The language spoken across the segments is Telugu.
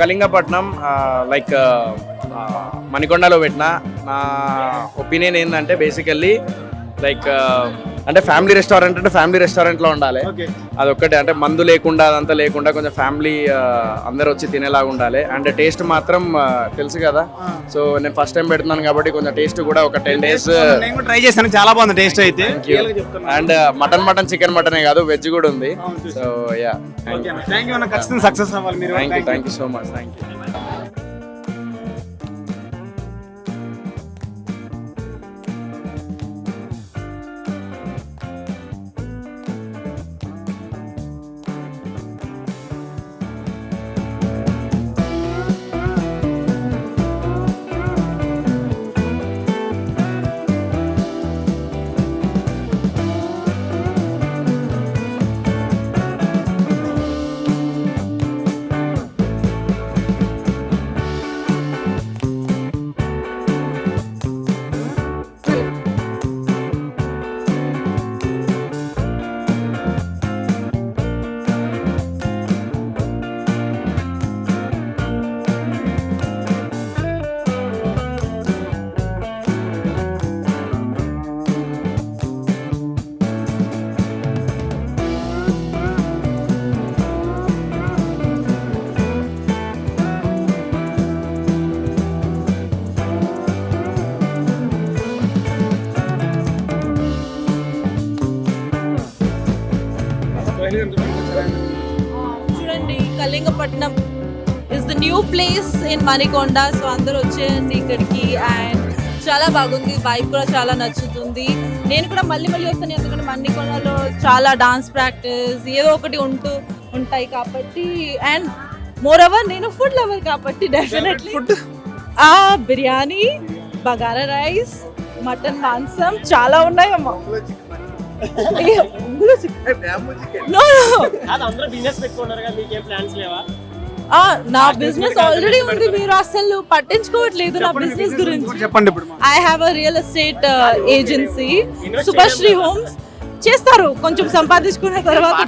కళింగపట్నం లైక్ మణికొండలో పెట్టిన నా ఒపీనియన్ ఏంటంటే బేసికల్లీ లైక్ అంటే ఫ్యామిలీ రెస్టారెంట్ అంటే ఫ్యామిలీ రెస్టారెంట్లో ఉండాలి. ఓకే అదొక్కటే. అంటే మందు లేకుండా అదంతా లేకుండా కొంచెం ఫ్యామిలీ అందరు వచ్చి తినేలాగా ఉండాలి. అండ్ టేస్ట్ మాత్రం తెలుసు కదా. సో నేను ఫస్ట్ టైం పెడుతున్నాను కాబట్టి కొంచెం టేస్ట్ కూడా ఒక టెన్ డేస్ ట్రై చేశాను. చాలా బాగుంది టేస్ట్ అయితే. అండ్ మటన్ మటన్ చికెన్ మటనే కాదు వెజ్ కూడా ఉంది. So ya thank you success అవ్వాలి. Thank you so much thank you is the new place in Manikonda so అందరూ వచ్చేయండి ఇక్కడికి. అండ్ చాలా బాగుంది. వైబ్ కూడా చాలా నచ్చుతుంది. నేను కూడా మళ్ళీ మళ్ళీ వస్తాను. ఎందుకంటే మణికొండలో చాలా డాన్స్ ప్రాక్టీస్ ఏదో ఒకటి ఉంటూ ఉంటాయి కాబట్టి. అండ్ మోర్ ఓవర్ నేను ఫుడ్ లవర్ కాబట్టి డెఫినెట్లీ ఆ బిర్యానీ బగారా రైస్ మటన్ మాంసం చాలా ఉన్నాయమ్మా ఏ, అందరూ బిజినెస్ పెట్టుకున్నారు కదా మీకేం ప్లాన్స్ లేవా? నా బిజినెస్ ఆల్రెడీ ఉంది మీరు అసలు పట్టించుకోవట్లేదు నా బిజినెస్ గురించి. చెప్పండి I have a real estate agency Subhashri homes చేస్తారు కొంచెం సంపాదించుకున్న తర్వాత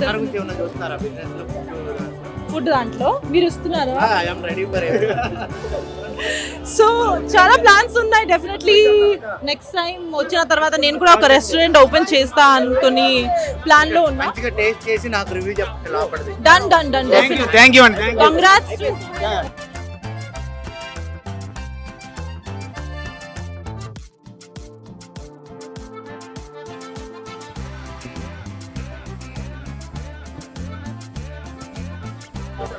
ఫుడ్ దాంట్లో. మీరు ఇస్తున్నారా సో చాలా ప్లాన్స్ ఉన్నాయి డెఫినెట్లీ నెక్స్ట్ టైం వచ్చిన తర్వాత నేను కూడా ఒక రెస్టారెంట్ ఓపెన్ చేస్తా అనుకుని ప్లాన్లో ఉన్నా. మంచిగా టేస్ట్ చేసి నాకు రివ్యూ చెప్పండి లోపలిది. Done done done thank you thank you అండి థ్యాంక్ యూ కంగ్రాట్స్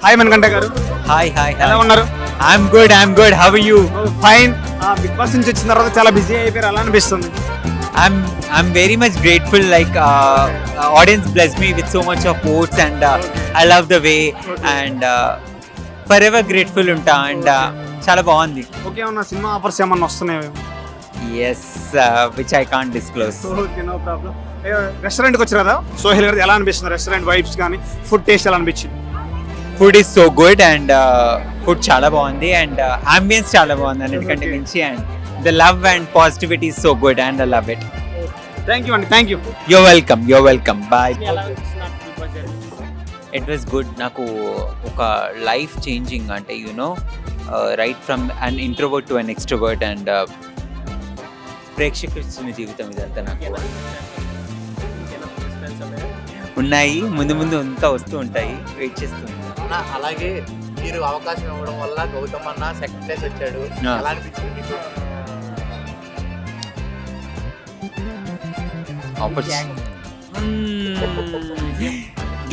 హాయ్ మనకంట గారు. హాయ్ హాయ్ ఎలా ఉన్నారు? I'm good I'm good how you fine Bigg Boss నుంచి వచ్చిన తర్వాత చాలా బిజీ అయిపోయారు. అలా అనిపిస్తుంది. Much grateful. Like uh, uh, audience blessed me with so much of votes, and uh, I love the way and uh, forever grateful ఉంటా uh, చాలా బాగుంది. ఓకే ఉన్న సినిమా ఆఫర్స్ ఏమన్నా వస్తున్నాయి? Yes which I can't disclose okay no problem రెస్టారెంట్కి వచ్చారు కదా? సోహెల్ గారు ఎలా అనిపిస్తుంది? రెస్టారెంట్ వైబ్స్ కానీ ఫుడ్ టేస్ట్ ఎలా అనిపించింది? Food is so good and food చాలా బాగుంది అండ్ అంబియన్స్ చాలా బాగుంది అన్నిటికంటే మించి and the love and positivity so good and. I love it thank you అండి thank you yo welcome yo welcome boy? It was good నాకు ఒక లైఫ్ చేంజింగ్ అంటే you know right from an introvert to an extrovert and ప్రేక్షకులు ఇచ్చిన జీవితం ఇదంతా నాకు. ఉన్నాయా? ముందు ముందు అంతా వస్తూ ఉంటాయి. వెయిట్ చేస్తున్నాను అలా అలాగే మీరు అవకాశం ఇవ్వడం వల్ల గౌతమ్ అన్న సెకండ్ ప్లేస్ వచ్చాడు. ఎలా అనిపించింది మీకు?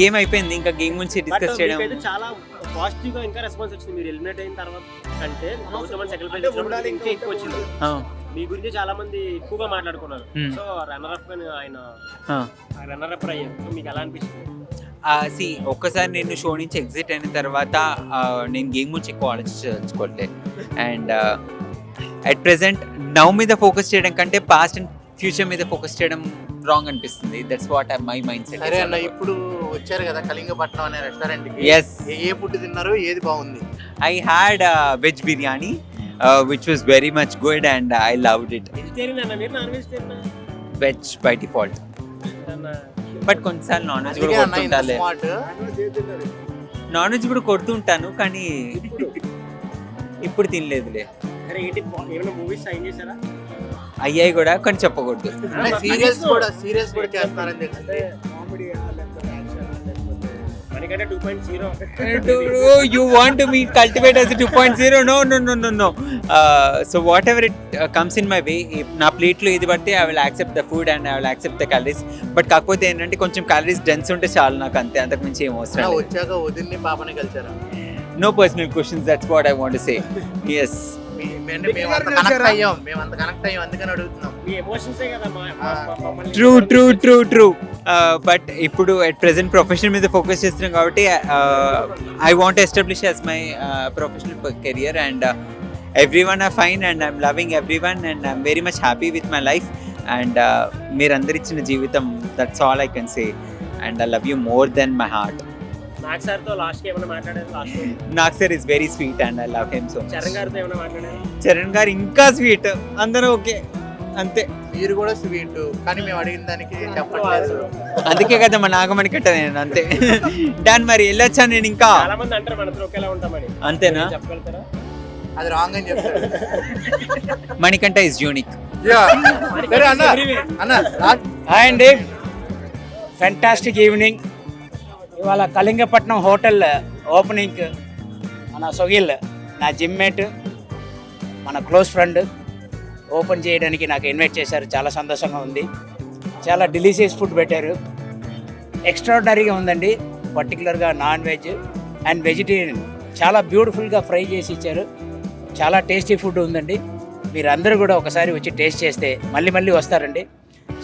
గేమ్ అయిపోయింది. ఇంకా గేమ్ గురించి డిస్కస్ చేయడం. చాలా పాజిటివ్గా ఇంకా రెస్పాన్స్ వచ్చింది. మీరు ఎలిమినేట్ అయిన తర్వాత కంటే గౌతమ్ సెకండ్ ప్లేస్ ఇంకా ఎక్కువ వచ్చింది. ఆ, మీ గురించి చాలా మంది ఎక్కువగా మాట్లాడుకున్నారు. Hmm. సో రన్నర్ అప్ ఆయన ఆ. రన్నర్ అప్ అయ్యారు. సో మీకు ఎలా అనిపిస్తుంది సి ఒక్కసారి నేను షో నుంచి ఎగ్జిట్ అయిన తర్వాత నేను గేమ్ గురించి ఎక్కువ ఆలోచించుకోవట్లేదు అండ్ అట్ ప్రెసెంట్ నవ్ మీద ఫోకస్ చేయడం కంటే పాస్ట్ అండ్ ఫ్యూచర్ మీద ఫోకస్ చేయడం రాంగ్ అనిపిస్తుంది. దట్స్ వాట్ మై మైండ్ సరే అన్న సెట్ ఇప్పుడు వచ్చారు కదా కళింగపట్నం అనే రెస్టారెంట్ ఎస్ ఏ- ఏ ఫుడ్ తిన్నారు? ఏది బాగుంది? I had veg biryani which was very much good and I loved it vegetarian అన్న మీరు non vegetarian veg by default but కొన్నిసార్లు నాన్ వెజ్ కూడా కొడుతుంటాలే నాన్ వెజ్ కూడా కొడుతుంటాను కానీ ఇప్పుడు? తినలేదులే. అయ్యాయి కూడా కానీ చెప్పకూడదు. సీరియల్స్ కూడా సీరియల్స్ కూడా చేస్తున్నారని తెలిసింది. మనకంటే two point zero you want to be cultivate as a 2.0 no no no no no. Uh, so whatever it uh, comes in my way నా ప్లేట్లో ఇది బట్టి I will accept the food and I will accept the calories but కాకపోతే ఏంటంటే కొంచెం క్యాలరీస్ డెన్స్ ఉంటే చాలు నాకు అంతే. అంతకు మించి ఏం అవసరం వచ్చాక వదిన్ని పాపని కలిసారా? No personal questions that's what I want say yes మీ- మేము అంత కనెక్ట్ అయ్యాం మేము అంత కనెక్ట్ అయ్యాం. అందుకని అడుగుతున్నాం. మీ ఎమోషన్సే కదా మా- మా- మా- మమ్మల్ని true true true true but ఇప్పుడు అట్ ప్రెసెంట్ ప్రొఫెషన్ మీద ఫోకస్ చేస్తున్నాం కాబట్టి I want establish as my professional career and everyone are fine and I'm loving everyone and I'm very much happy with my life and మీరందరు ఇచ్చిన జీవితం that's all I can say and I love you more than my heart Nag సార్తో లాస్ట్కి ఏమైనా మాట్లాడారు? Last Nag sir is very sweet and I love him so Charan గారితో ఏమైనా మాట్లాడారు? చరణ్ గారు ఇంకా స్వీట్ అందరూ ఓకే. అంతే. మీరు కూడా స్వీట్ కానీ మేము అడిగిన దానికి చెప్పట్లేదు. అందుకే కదా మా నాగమణి కట్ట నేను అంతే. దాని మరి వెళ్ళొచ్చా నేను ఇంకా? చాలా మంది అంటారు మనతో ఒకేలా ఉంటామని. అంతేనా? చెప్పగలుగుతారా? అది రాంగ్ అని చెప్తారు. మణికంఠ ఇస్ యూనిక్ అన్న. అన్న హాయ్ అండి ఫెంటాస్టిక్ ఈవినింగ్ ఇవాళ కళింగపట్నం హోటల్ ఓపెనింగ్ మన సొగిల్ నా జిమ్మేట్ మన క్లోజ్ ఫ్రెండ్ ఓపెన్ చేయడానికి నాకు ఇన్వైట్ చేశారు. చాలా సంతోషంగా ఉంది. చాలా డెలిషియస్ ఫుడ్ పెట్టారు. ఎక్స్ట్రాడినరీగా ఉందండి. పర్టికులర్గా నాన్ వెజ్ అండ్ వెజిటేరియన్ చాలా బ్యూటిఫుల్గా ఫ్రై చేసి ఇచ్చారు. చాలా టేస్టీ ఫుడ్ ఉందండి. మీరందరూ కూడా ఒకసారి వచ్చి టేస్ట్ చేస్తే మళ్ళీ మళ్ళీ వస్తారండి.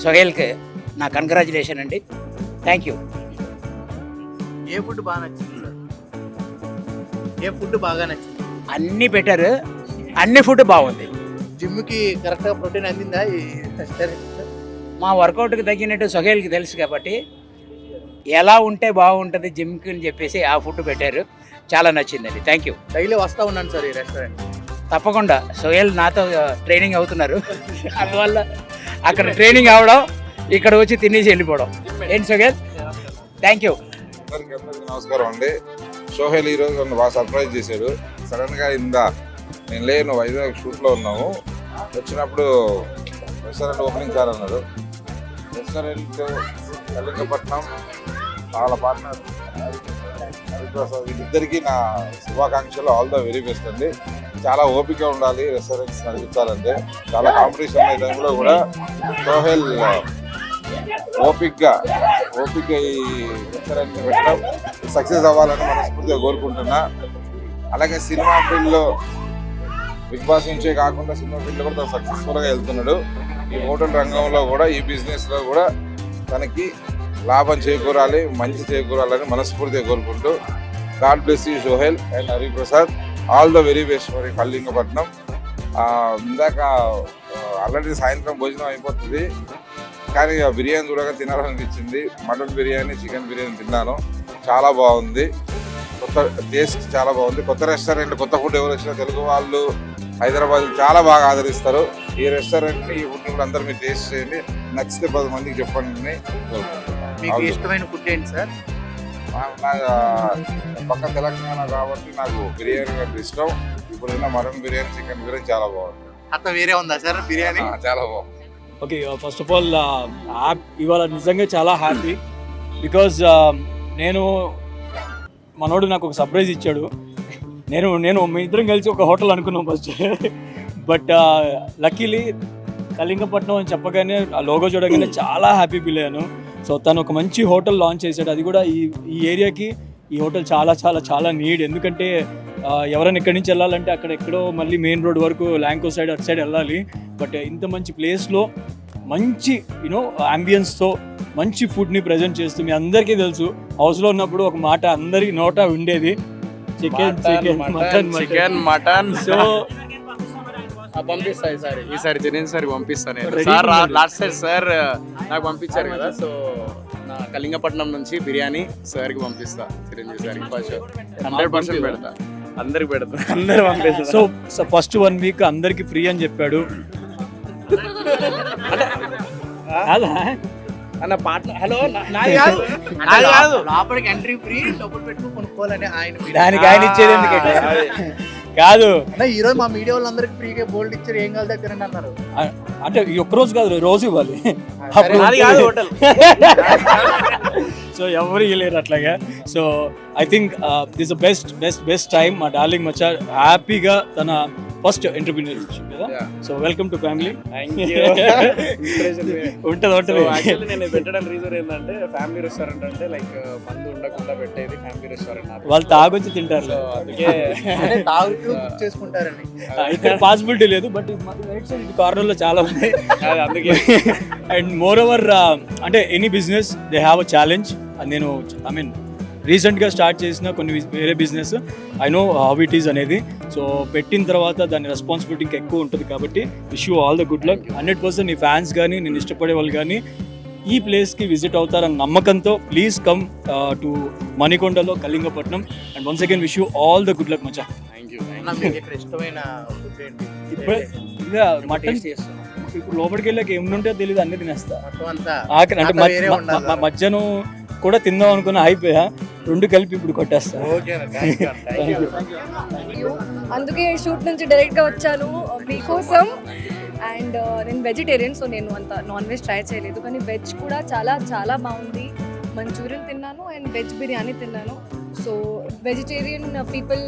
సొహేల్కి నా కంగ్రాచులేషన్ అండి. థ్యాంక్ యూ ఏ ఫుడ్ బాగా నచ్చింది ఏ ఫుడ్ బాగా నచ్చింది? అన్నీ పెట్టారు. అన్ని ఫుడ్ బాగుంది. జిమ్కి కరెక్ట్గా ప్రోటీన్ అందిందా ఈ మా వర్కౌట్కి తగ్గినట్టు సొహేల్కి తెలుసు కాబట్టి ఎలా ఉంటే బాగుంటుంది జిమ్కి అని చెప్పేసి ఆ ఫుడ్ పెట్టారు. చాలా నచ్చిందండి. థ్యాంక్ యూ డైలీ వస్తా ఉన్నాను సార్ ఈ రెస్టారెంట్. తప్పకుండా. సోహెల్ నాతో ట్రైనింగ్ అవుతున్నారు. అందువల్ల అక్కడ ట్రైనింగ్ అవడం ఇక్కడ వచ్చి తినేసి వెళ్ళిపోవడం. ఏంటి సోహెల్? థ్యాంక్ యూ అందరికి అందరికీ నమస్కారం అండి. సోహెల్ ఈరోజు నన్ను బాగా సర్ప్రైజ్ చేశాడు. సడన్గా ఇందా నేను లేను వైజాగ్ షూట్లో ఉన్నాము. వచ్చినప్పుడు రెస్టారెంట్ ఓపెనింగ్ సార్ అన్నాడు. రెస్టారెంట్ కళింగపట్నం వాళ్ళ పార్ట్నర్ హరిప్రసాద్ వీళ్ళిద్దరికీ నా శుభాకాంక్షలు. ఆల్ ద వెరీ బెస్ట్ అండి. చాలా ఓపిక ఉండాలి రెస్టారెంట్స్ నడిపించాలంటే. చాలా కాంపిటీషన్ అనే టైంలో కూడా సోహెల్ ఓపిక్గా ఓపిక ఈ రెస్టారెంట్ పెట్టడం సక్సెస్ అవ్వాలని మనస్ఫూర్తిగా కోరుకుంటున్నా. అలాగే సినిమా ఫీల్డ్లో బిగ్ బాస్ నుంచే కాకుండా సినిమా ఫీల్డ్లో కూడా తను సక్సెస్ఫుల్గా వెళ్తున్నాడు. ఈ హోటల్ రంగంలో కూడా ఈ బిజినెస్లో కూడా తనకి లాభం చేకూరాలి మంచి చేకూరాలని మనస్ఫూర్తిగా కోరుకుంటూ. God bless you Sohel and Hariprasad. All the very best for Kalingapatnam. ఇందాక ఆల్రెడీ సాయంత్రం భోజనం అయిపోతుంది. కానీ ఆ బిర్యానీ చూడగా తినాలనిపించింది. మటన్ బిర్యానీ చికెన్ బిర్యానీ తిన్నాను. చాలా బాగుంది. కొత్త టేస్ట్ చాలా బాగుంది. కొత్త రెస్టారెంట్ కొత్త ఫుడ్ ఎవరు వచ్చినా తెలుగు వాళ్ళు హైదరాబాద్ చాలా బాగా ఆదరిస్తారు. ఈ రెస్టారెంట్ని ఈ ఫుడ్ కూడా అందరూ మీరు టేస్ట్ చేయండి. నచ్చితే పది మందికి చెప్పండి. మీకు. ఇష్టమైన ఫుడ్ ఏంటి సార్? పక్క తెలంగాణ కాబట్టి నాకు బిర్యానీ అంటే ఇష్టం. ఇప్పుడు మటన్ బిర్యానీ చికెన్ బిర్యానీ చాలా బాగుంది. అత్త వేరే ఉందా సార్ బిర్యానీ? చాలా బాగుంది. Okay first of all app ఇవాళ నిజంగా చాలా హ్యాపీ బికాజ్ uh, నేను మనోడు నాకు ఒక సర్ప్రైజ్ ఇచ్చాడు. నేను నేను మీ ఇద్దరం కలిసి ఒక హోటల్ అనుకున్నాం ఫస్ట్ బట్ లక్కీలీ కళింగపట్నం అని చెప్పగానే ఆ లోగో చూడగానే చాలా హ్యాపీ ఫీల్ అయ్యాను. సో తను ఒక మంచి హోటల్ లాంచ్ చేశాడు. అది కూడా ఈ ఈ ఏరియాకి ఈ హోటల్ చాలా చాలా చాలా నీడ్ ఎందుకంటే ఎవరైనా ఇక్కడి నుంచి వెళ్ళాలంటే అక్కడ ఎక్కడో మళ్ళీ మెయిన్ రోడ్ వరకు ల్యాంకో సైడ్ అటు సైడ్ వెళ్ళాలి. బట్ ఇంత మంచి ప్లేస్లో మంచి యూనో అంబియన్స్తో మంచి ఫుడ్ని ప్రజెంట్ చేస్తూ మీ అందరికీ తెలుసు. హౌస్లో ఉన్నప్పుడు ఒక మాట అందరి నోట ఉండేది. Chicken chicken mutton chicken mutton so పంపిస్తా ఈసారి. ఈసారి తినేది సారి పంపిస్తాను సార్. లాస్ట్ సార్ సార్ నాకు పంపించారు కదా సో నా కళింగపట్నం నుంచి బిర్యానీ సార్కి పంపిస్తా. చిరంజీవి సార్కి. ఫస్ట్ హండ్రెడ్ పర్సెంట్ పెడతా. అందరికి పెడతా. అందరూ పంపేస్తారు. So so first one week అందరికి ఫ్రీ అని చెప్పాడు. కాదా? అన్న పాటలు హలో లోపలికి ఎంట్రీ ఫ్రీ డబ్బులు పెట్టుకుని కొనుక్కోవాలని ఆయన. దానికి ఆయన ఇచ్చేది ఎందుకంటే కాదు. ఈ రోజు మా మీడియా వాళ్ళందరికీ ఫ్రీగా బోల్డ్ ఇచ్చారు ఏం కావాలి దగ్గర అన్నారు. అంటే ఒక్క రోజు కాదు రోజు ఇవ్వాలి. కాదు. సో ఎవరు ఇవ్వలేరు అట్లాగా. So I think this best best best time మా డార్లింగ్ మచ్చా హ్యాపీగా తన ఫస్ట్ ఎంటర్ప్రీనియర్ కదా. సో వెల్కమ్ టు ఫ్యామిలీ ఉంటది ఉంటది. యాక్చువల్లీ నేను పెట్టడం రీజన్ ఏంటంటే ఫ్యామిలీ రెస్టారెంట్ అంటే లైక్ మందు ఉండకుండా పెట్టేది ఫ్యామిలీ రెస్టారెంట్ వాళ్ళు తాగొచ్చి తింటారు సో అందుకే అంటే తాగుతూ ఇక్కడ పాసిబిలిటీ లేదు బట్ రైట్ సైడ్ కార్నర్లో చాలా ఉన్నాయి. అది అందుకే. అండ్ మోర్ ఓవర్ అంటే any business they have a challenge నేను ఐ మీన్ రీసెంట్గా స్టార్ట్ చేసిన కొన్ని వేరే business I know how it is అనేది. సో పెట్టిన తర్వాత దాని రెస్పాన్సిబిలిటీ ఇంకా ఎక్కువ ఉంటుంది కాబట్టి wish you all the good luck hundred percent నీ ఫ్యాన్స్ కానీ నేను ఇష్టపడే వాళ్ళు కానీ ఈ ప్లేస్కి విజిట్ అవుతారన్న నమ్మకంతో please come to మణికొండలో Kalingapatnam. And once again wish you all the good luck మచా mutton ఇప్పుడు లోపలికి వెళ్ళాక ఏముంటే తెలియదు అన్ని తినేస్తా. ఆఖరి అంటే మధ్యాహ్నం కూడా తిందాం అనుకున్న అయిపోయా. రెండు కలిపి ఇప్పుడు కొట్టేస్తా. అందుకే షూట్ నుంచి డైరెక్ట్గా వచ్చాను మీకోసం. అండ్ నేను వెజిటేరియన్ సో నేను అంత నాన్ వెజ్ ట్రై చేయలేదు. కానీ వెజ్ కూడా చాలా చాలా బాగుంది. మంచూరియన్ తిన్నాను అండ్ వెజ్ బిర్యానీ తిన్నాను. సో వెజిటేరియన్ పీపుల్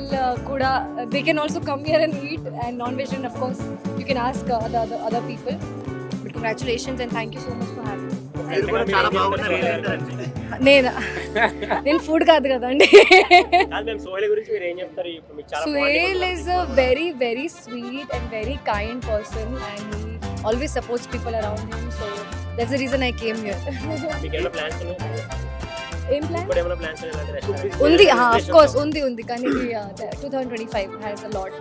కూడా they can also come here and eat and non vegetarian of course you can ask other other people congratulations and thank you so much for having కూడా నేనా? నేను ఫుడ్ కాదు కదండి. సోహెల్ గురించి మీరు ఏం చెప్తారు? ఇప్పుడు మీకు చాలా Suhail is a very, very sweet and very kind person, and he always supports people around him. So that's the reason I came here. మీకు ఏమైనా ప్లాన్స్ ఉన్నాయి? ఏం ప్లాన్ ఉంది ఆఫ్ కోర్స్ ఉంది ఉంది. కానీ two thousand twenty five has a lot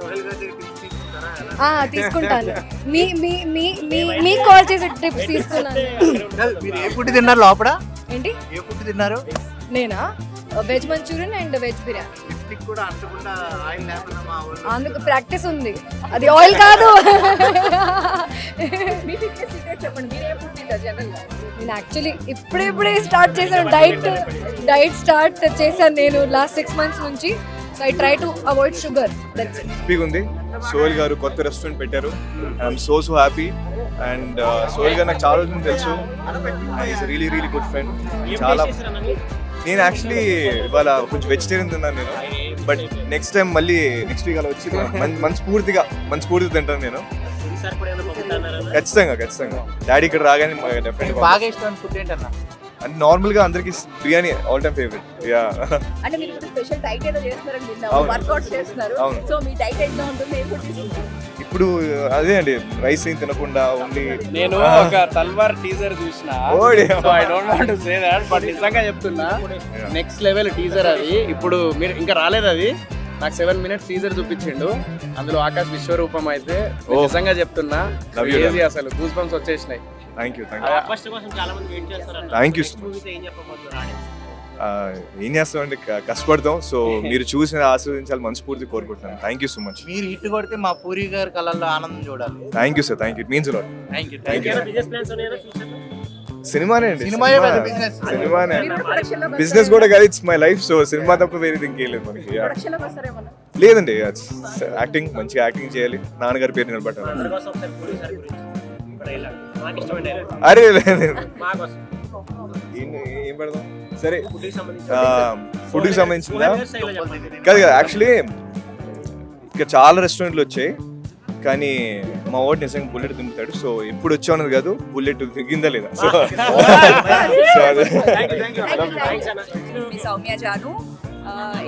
తీసుకుంటాను. మీ మీ మీ మీ మీ కాల్ చేసే టిప్స్ తీసుకున్నాను మీరు ఏ ఫుడ్ తిన్నారు లోపల? ఏంటి? ఏ ఫుడ్ తిన్నారు? నేనా? Veg Manchurian and veg biryani. అందుకు ప్రాక్టీస్ ఉంది. అది ఆయిల్ కాదు. నేను యాక్చువల్లీ ఇప్పుడిప్పుడే స్టార్ట్ చేశాను. డైట్ డైట్ స్టార్ట్ చేశాను నేను లాస్ట్ సిక్స్ మంత్స్ నుంచి. So I try to avoid sugar that's it హ్యాపీగా ఉంది సోహెల్ గారు కొత్త రెస్టారెంట్ పెట్టారు. I'm so so happy and Sohel గారు నాకు చాలా రోజులు తెలుసు. Is really really good friend చాలా నేను యాక్చువల్లీ ఇవాళ కొంచెం వెజిటేరియన్ తిన్నాను నేను. బట్ నెక్స్ట్ టైం మళ్ళీ నెక్స్ట్ వీక్ అలా వచ్చి మన్- మనస్ఫూర్తిగా మనస్ఫూర్తిగా తింటాను నేను. ఖచ్చితంగా ఖచ్చితంగా. డాడీ ఇక్కడ రాగానే బాగా ఇష్టమైన ఫుడ్ ఏంటన్నా? అంటే నార్మల్గా అందరికి biryani all time favourite. Ya. అంటే మీరు స్పెషల్ డైట్ ఏదో. వర్కౌట్ చేస్తున్నారు. అవును. సో మీ డైట్ ఎట్లా ఉంటుంది ఇప్పుడు అదే అండి రైస్ ఏం తినకుండా ఓన్లీ నేను ఒక తల్వార్ టీజర్ చూసిన. ఓడి. I don't want to say that but నిజంగా చెప్తున్నా. నెక్స్ట్ లెవెల్ టీజర్ అది. ఇప్పుడు మీరు ఇంకా రాలేదు అది. నాకు సెవెన్ మినిట్స్ టీజర్ చూపించిండు. అందులో ఆకాశ్ విశ్వరూపం అయితే. నిజంగా చెప్తున్నా. అసలు. గూస్ బంప్స్ వచ్చేసినాయి. Thank you thank you first కోసం చాలా మంది వెయిట్ చేస్తారు Thank you so మూవీస్ ఏం చేస్తామండి కష్టపడతాం. సో మీరు చూసిన ఆస్వాదించాలి మనస్ఫూర్తి కోరుకుంటున్నాను థ్యాంక్ యూ సో మచ్ మీరు హిట్ కొడితే మా పూరి గారి కళల్లో ఆనందం చూడాలి. Thank you sir thank you means lot thank you సినిమానే అండి. సినిమానే బిజినెస్ కూడా కాదు it's my life so cinema తప్ప వేరేది ఇంకేం లేదు మనకి. లేదండి యాక్టింగ్ మంచిగా యాక్టింగ్ చేయాలి. నాన్నగారి పేరు నిలబెట్టాలి అరే లేదు ఏం పెడదాం? సరే ఫుడ్కి సంబంధించి ఫుడ్కి సంబంధించిందా చెప్పండి. కాదు కదా యాక్చువల్లీ ఇక్కడ చాలా రెస్టారెంట్లు వచ్చాయి. కానీ మా ఓటు నిజంగా బుల్లెట్ దింపుతాడు. సో ఎప్పుడు వచ్చా ఉన్నది కాదు బుల్లెట్ దిగిందా లేదా? సో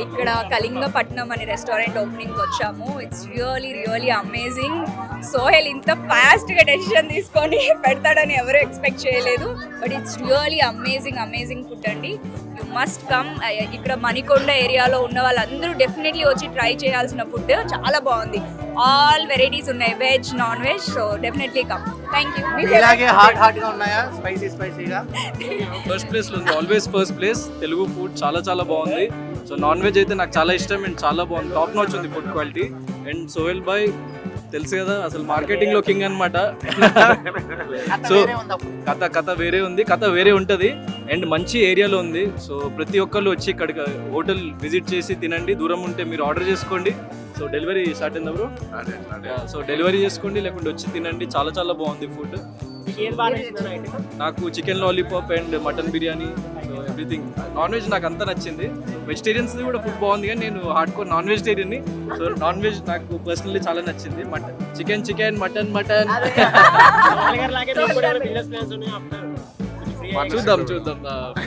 ఇక్కడ కళింగపట్నం అనే రెస్టారెంట్ ఓపెనింగ్ వచ్చాము. It's really really amazing Sohel ఇంత ఫాస్ట్గా డెసిషన్ తీసుకొని పెడతాడని ఎవరు ఎక్స్పెక్ట్ చేయలేదు. But it's really amazing amazing food అండి. యు మస్ట్ కమ్ ఇక్కడ మణికొండ ఏరియాలో ఉన్న వాళ్ళందరూ డెఫినెట్లీ వచ్చి ట్రై చేయాల్సిన ఫుడ్ చాలా బాగుంది. ఆల్ వెరైటీస్ ఉన్నాయి. Veg non veg so definitely come thank you ఇలాగే హాట్ హాట్గా ఉన్నాయా? స్పైసీ స్పైసీగా ఫస్ట్ ప్లేస్ ఉంది. Always first place Telugu food చాలా చాలా బాగుంది. సో నాన్ వెజ్ అయితే నాకు చాలా ఇష్టం అండ్ చాలా బాగుంది. టాప్ నాచ్ ఉంది food quality and Sohel bhai తెలుసు కదా అసలు మార్కెటింగ్లో కింగ్ అనమాట సో కథ కథ వేరే ఉంది కథ వేరే ఉంటుంది. అండ్ మంచి ఏరియాలో ఉంది. సో ప్రతి ఒక్కళ్ళు వచ్చి ఇక్కడికి హోటల్ విజిట్ చేసి తినండి. దూరం ఉంటే మీరు ఆర్డర్ చేసుకోండి. సో డెలివరీ స్టార్ట్ అయిందా బ్రో సో డెలివరీ చేసుకోండి లేకుంటే వచ్చి తినండి. చాలా చాలా బాగుంది ఫుడ్ నాకు chicken lollipop and mutton biryani. Everything. Non veg నాకు అంతా నచ్చింది. వెజిటేరియన్స్ కూడా ఫుడ్ బాగుంది కానీ నేను హార్డ్ కోర్ నాన్ వెజిటేరియన్ని. సో నాన్ వెజ్ నాకు పర్సనల్లీ చాలా నచ్చింది. Mutton. Chicken chicken mutton mutton. చూద్దాం చూద్దాం.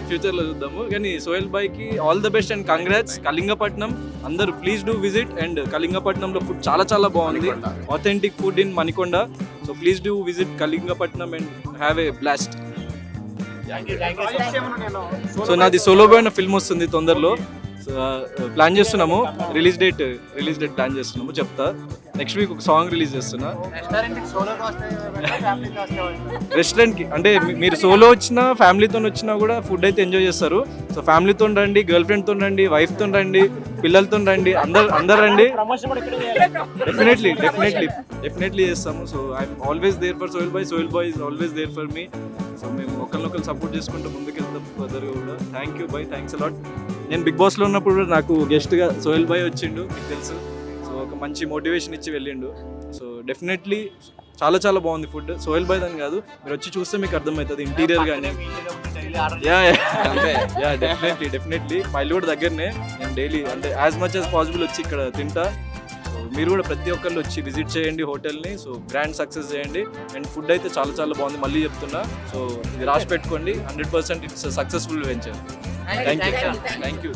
ఫ్యూచర్లో చూద్దాము. కానీ సోహెల్ బాయ్కి all the best and congrats. Kalingapatnam. అందరూ ప్లీజ్ డూ విజిట్. అండ్ కళింగపట్నంలో ఫుడ్ చాలా చాలా బాగుంది. Authentic food in Manikonda. So please do visit Kalingapatnam and have a blast. So నాది సోలో బాయ్ అన్న ఫిల్మ్ వస్తుంది తొందరలో. ప్లాన్ చేస్తున్నాము. Release date release date plan చేస్తున్నాము చెప్తా. నెక్స్ట్ వీక్ ఒక సాంగ్ రిలీజ్ చేస్తున్నా. రెస్టారెంట్కి అంటే మీరు సోలో వచ్చినా ఫ్యామిలీతో వచ్చినా కూడా ఫుడ్ అయితే ఎంజాయ్ చేస్తారు. సో ఫ్యామిలీతో రండి గర్ల్ ఫ్రెండ్తో రండి వైఫ్తో రండి పిల్లలతో రండి అందరు అందరు రండి. డెఫినెట్లీ డెఫినెట్లీ డెఫినెట్లీ చేస్తాము. So I'm always there for Sohel bhai Sohel bhai is always there for me so మేము ఒకరు సపోర్ట్ చేసుకుంటూ ముందుకు బ్రదర్ కూడా. Thank you bhai thanks a lot నేను బిగ్ బాస్లో ఉన్నప్పుడు కూడా నాకు గెస్ట్గా సోయల్ బాయ్ వచ్చిండు మీకు తెలుసు. సో ఒక మంచి మోటివేషన్ ఇచ్చి వెళ్ళిండు. సో డెఫినెట్లీ చాలా చాలా బాగుంది ఫుడ్ సోయల్ బాయ్ అని కాదు మీరు వచ్చి చూస్తే మీకు అర్థమవుతుంది ఇంటీరియర్ కానీ యా యా డెఫినెట్లీ డెఫినెట్లీ మా ఇల్లు కూడా దగ్గరనే. నేను డైలీ అంటే యాజ్ మచ్ యాజ్ పాసిబుల్ వచ్చి ఇక్కడ తింటా. మీరు కూడా ప్రతి ఒక్కళ్ళు వచ్చి విజిట్ చేయండి హోటల్ని. సో గ్రాండ్ సక్సెస్ చేయండి. అండ్ ఫుడ్ అయితే చాలా చాలా బాగుంది. మళ్ళీ చెప్తున్నా. సో ఇది రాసి పెట్టుకోండి. Hundred percent it's successful venture. Thank you thank you